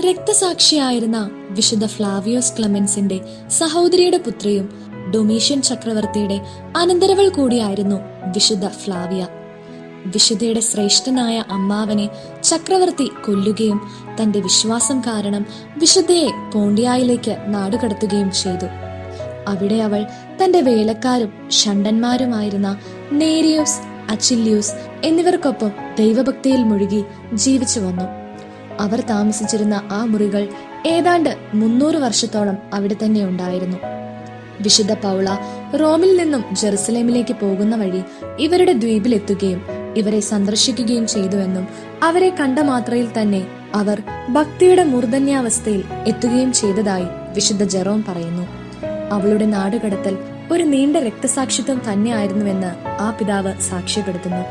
രക്തസാക്ഷിയായിരുന്ന വിശുദ്ധ ഫ്ലാവിയോസ് ക്ലമൻസിന്റെ സഹോദരിയുടെ പുത്രിയും ഡൊമീഷ്യൻ ചക്രവർത്തിയുടെ അനന്തരവൾ കൂടിയായിരുന്നു വിശുദ്ധ ഫ്ലാവിയ. വിശുദ്ധയുടെ ശ്രേഷ്ഠനായ അമ്മാവനെ ചക്രവർത്തി കൊല്ലുകയും തന്റെ വിശ്വാസം കാരണം വിശുദ്ധയെ പോണ്ടിയായിലേക്ക് നാടുകടത്തുകയും ചെയ്തു. അവിടെ അവൾ തന്റെ വേലക്കാരും ഷണ്ടന്മാരുമായിരുന്ന നേരിയോസ് അച്ചില്യൂസ് എന്നിവർക്കൊപ്പം ദൈവഭക്തിയിൽ മുഴുകി ജീവിച്ചു വന്നു. അവർ താമസിച്ചിരുന്ന ആ മുറികൾ ഏതാണ്ട് മുന്നൂറ് വർഷത്തോളം അവിടെ തന്നെ ഉണ്ടായിരുന്നു. വിശുദ്ധ പൗള റോമിൽ നിന്നും ജെറുസലേമിലേക്ക് പോകുന്ന വഴി ഇവരുടെ ദ്വീപിലെത്തുകയും ഇവരെ സന്ദർശിക്കുകയും ചെയ്തുവെന്നും അവരെ കണ്ട മാത്രയിൽ തന്നെ അവർ ഭക്തിയുടെ മൂർധന്യാവസ്ഥയിൽ എത്തുകയും ചെയ്തതായി വിശുദ്ധ ജെറോം പറയുന്നു. അവളുടെ നാടുകടത്തൽ ഒരു നീണ്ട രക്തസാക്ഷിത്വം തന്നെയായിരുന്നുവെന്ന് ആ പിതാവ് സാക്ഷ്യപ്പെടുത്തുന്നു.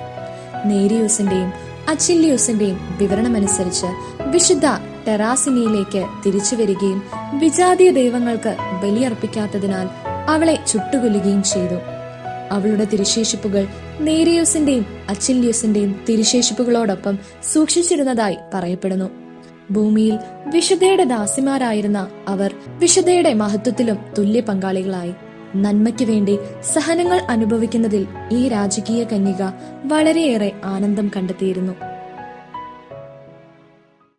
നേരിയൂസിന്റെയും അച്ചില്ലിയൂസിന്റെയും വിവരണമനുസരിച്ച് വിശുദ്ധ ടെറാസിനിയിലേക്ക് തിരിച്ചു വരികയും വിജാതീയ ദൈവങ്ങൾക്ക് ബലിയർപ്പിക്കാത്തതിനാൽ അവളെ ചുട്ടുകൊല്ലുകയും ചെയ്തു. അവളുടെ തിരുശേഷിപ്പുകൾ നേരിയൂസിന്റെയും അച്ചില്യൂസിന്റെയും തിരുശേഷിപ്പുകളോടൊപ്പം സൂക്ഷിച്ചിരുന്നതായി പറയപ്പെടുന്നു. ഭൂമിയിൽ വിശുദ്ധയുടെ ദാസിമാരായിരുന്ന അവർ വിശുദ്ധയുടെ മഹത്വത്തിലും തുല്യ പങ്കാളികളായി. നന്മയ്ക്ക് വേണ്ടി സഹനങ്ങൾ അനുഭവിക്കുന്നതിൽ ഈ രാജകീയ കന്യക വളരെയേറെ ആനന്ദം കണ്ടെത്തിയിരുന്നു.